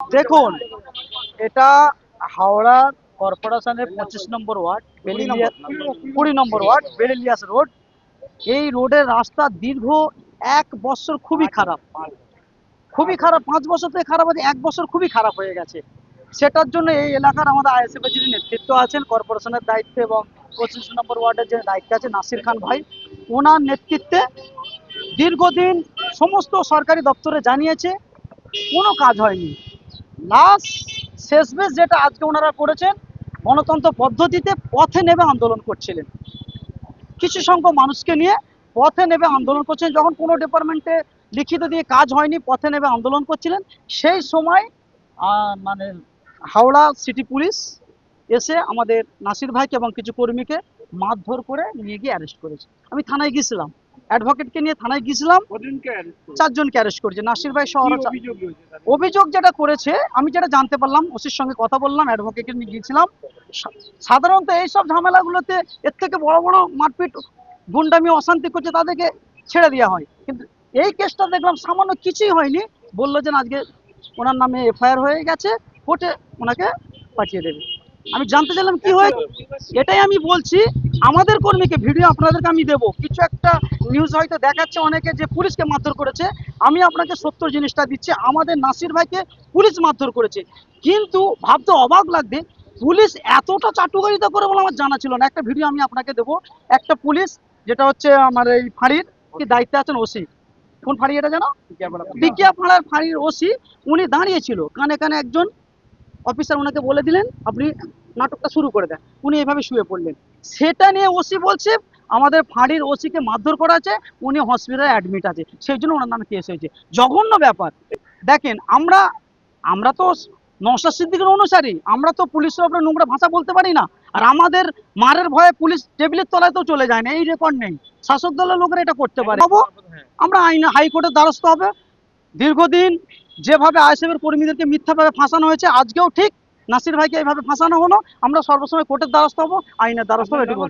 দেখুন এটা হাওড়া কর্পোরেশনের পঁচিশ নম্বর ওয়ার্ড কুড়ি নম্বর ওয়ার্ড বেলিলিয়াস রোড। এই রোডের রাস্তা দীর্ঘ এক বছর খুবই খারাপ। খুবই খারাপ পাঁচ বছর থেকে খারাপ আছে এক বছর খুবই খারাপ হয়ে গেছে। সেটার জন্য এই এলাকার আমাদের আইএসএফ এর যিনি নেতৃত্ব আছেন কর্পোরেশনের দায়িত্বে এবং পঁচিশ নম্বর ওয়ার্ডের যে দায়িত্বে আছে নাসির খান ভাই ওনার নেতৃত্বে দীর্ঘদিন সমস্ত সরকারি দপ্তরে জানিয়েছে কোনো কাজ হয়নি। লাস্ট শেষমেশ যেটা আজকে ওনারা করেছেন, গণতন্ত্র পদ্ধতিতে পথে নেবে আন্দোলন করছিলেন। কিছু সংখ্যক মানুষকে নিয়ে পথে নেবে আন্দোলন করছেন যখন কোনো ডিপার্টমেন্টে লিখিত দিয়ে কাজ হয়নি, পথে নেবে আন্দোলন করছিলেন, সেই সময় মানে হাওড়া সিটি পুলিশ এসে আমাদের নাসির ভাইকে এবং কিছু কর্মীকে মারধর করে নিয়ে গিয়ে অ্যারেস্ট করেছে। আমি থানায় গিয়েছিলাম। অ্যাডভোকেটকে নিয়ে থানায় গিয়েছিলাম চারজনকে অ্যারেস্ট করেছে নাসির ভাই তাদের? অভিযোগ যেটা করেছে আমি যেটা জানতে পারলাম ওসির সঙ্গে কথা বললাম অ্যাডভোকেটকে নিয়ে গিয়েছিলাম। সাধারণত এইসব ঝামেলাগুলোতে এর থেকে বড় বড় মারপিট গুন্ডামি অশান্তি করছে তাদেরকে ছেড়ে দেওয়া হয়। কিন্তু এই কেসটা দেখলাম সামান্য কিছুই হয়নি বলল যে আজকে ওনার নামে এফআইআর হয়ে গেছে কোর্টে ওনাকে পাঠিয়ে দেবে। আমি জানতে চাইলাম কি হয়ে এটাই আমি বলছি আমাদের কর্মীকে ভিডিও আপনাদেরকে আমি দেবো। কিছু একটা নিউজ হয়তো দেখাচ্ছে অনেকে যে পুলিশকে মারধর করেছে। আমি আপনাকে সত্য জিনিসটা দিচ্ছি। আমাদের নাসির ভাইকে পুলিশ মারধর করেছে। কিন্তু ভাবতে অবাক লাগবে পুলিশ এতটা চাটুকারিতা করে বলে আমার জানা ছিল না। একটা ভিডিও আমি আপনাকে দেবো। একটা পুলিশ যেটা হচ্ছে আমার এই ফাঁড়ির কি দায়িত্বে আছেন ওসি? কোন ফাঁড়ি এটা জানো বিকিয়া পাড়ার ফাঁড়ির ওসি উনি দাঁড়িয়েছিল। কানে কানে একজন অফিসার ওনাকে বলে দিলেন আপনি নাটকটা শুরু করে দেন। উনি এভাবে শুয়ে পড়লেন। সেটা নিয়ে ওসি বলছে আমাদের ফাঁড়ির ওসিকে মারধর করা আছে উনি হসপিটালে অ্যাডমিট আছে। সেই জন্য ওনার নামে কেস হয়েছে। জঘন্য ব্যাপার। দেখেন আমরা আমরা তো নশা সিদ্দিকের অনুসারী। আমরা তো পুলিশের উপরে নোংরা ভাষা বলতে পারি না। আর আমাদের মারের ভয়ে পুলিশ টেবিলের তলায় তো চলে যায় না। এই রেকর্ড নেই। শাসক দলের লোকেরা এটা করতে পারে। আমরা আইন হাইকোর্টের দ্বারস্থ হবে। দীর্ঘদিন যেভাবে আইএসএফের কর্মীদেরকে মিথ্যাভাবে ফাঁসানো হয়েছে, আজকেও ঠিক নাসির ভাইকে এইভাবে ফাঁসানো হলো আমরা সর্বসময় কোর্টের দ্বারস্থ হব, আইনের দ্বারস্থ হব।